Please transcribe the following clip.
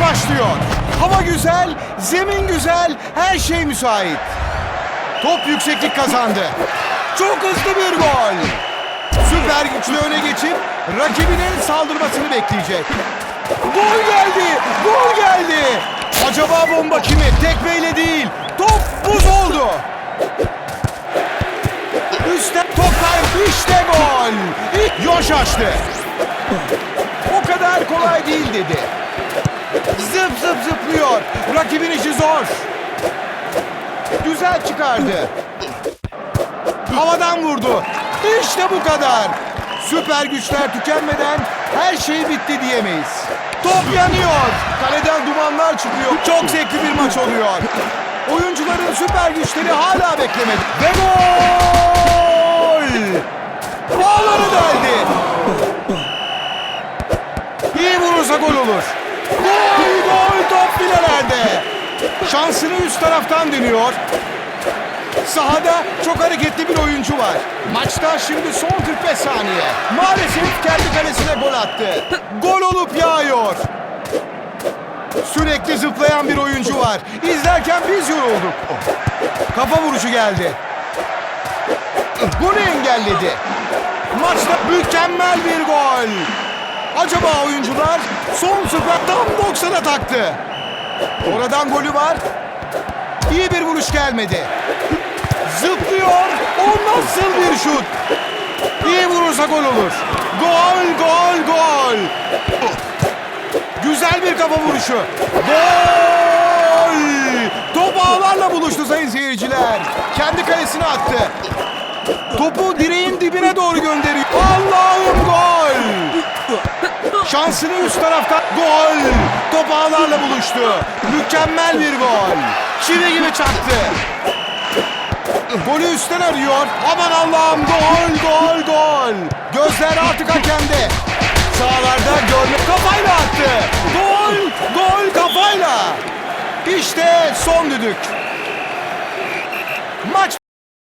başlıyor. Hava güzel, zemin güzel, her şey müsait. Top yükseklik kazandı. Çok hızlı bir gol. Süper güçlü öne geçip rakibinin saldırmasını bekleyecek. Gol geldi, gol geldi. Acaba bomba kimi? Tekmeyle değil, top buz oldu. Üstten top işte gol. Yoş açtı. O kadar kolay değil dedi. Rakibin işi zor. Güzel çıkardı. Havadan vurdu. İşte bu kadar. Süper güçler tükenmeden her şey bitti diyemeyiz. Top yanıyor. Kaleden dumanlar çıkıyor. Çok zevkli bir maç oluyor. Oyuncuların süper güçleri hala beklemedi. Ve gol! Bağları deldi. İyi vurursa gol olur. Gol gol. Şansını üst taraftan deniyor. Sahada çok hareketli bir oyuncu var. Maçta şimdi son 45 saniye. Maalesef kendi kalesine gol attı. Gol olup yağıyor. Sürekli zıplayan bir oyuncu var. İzlerken biz yorulduk. Kafa vuruşu geldi. Bunu engelledi. Maçta mükemmel bir gol. Acaba oyuncular son süper tam 90'a taktı. Oradan golü var. İyi bir vuruş gelmedi. Zıplıyor. O nasıl bir şut? İyi vurursa gol olur. Gol, gol, gol. Güzel bir kafa vuruşu. Gol! Top ağlarla buluştu sayın seyirciler. Kendi kalesine attı. Topu direğin dibine doğru gönderiyor. Şansını üst taraftan gol! Top ağlarla buluştu. Mükemmel bir gol. Çivi gibi çaktı. Golü üstten arıyor. Aman Allah'ım gol gol gol. Gözler artık hakemde. Sağlarda görme kafayla attı. Gol gol kafayla. İşte son düdük. Maç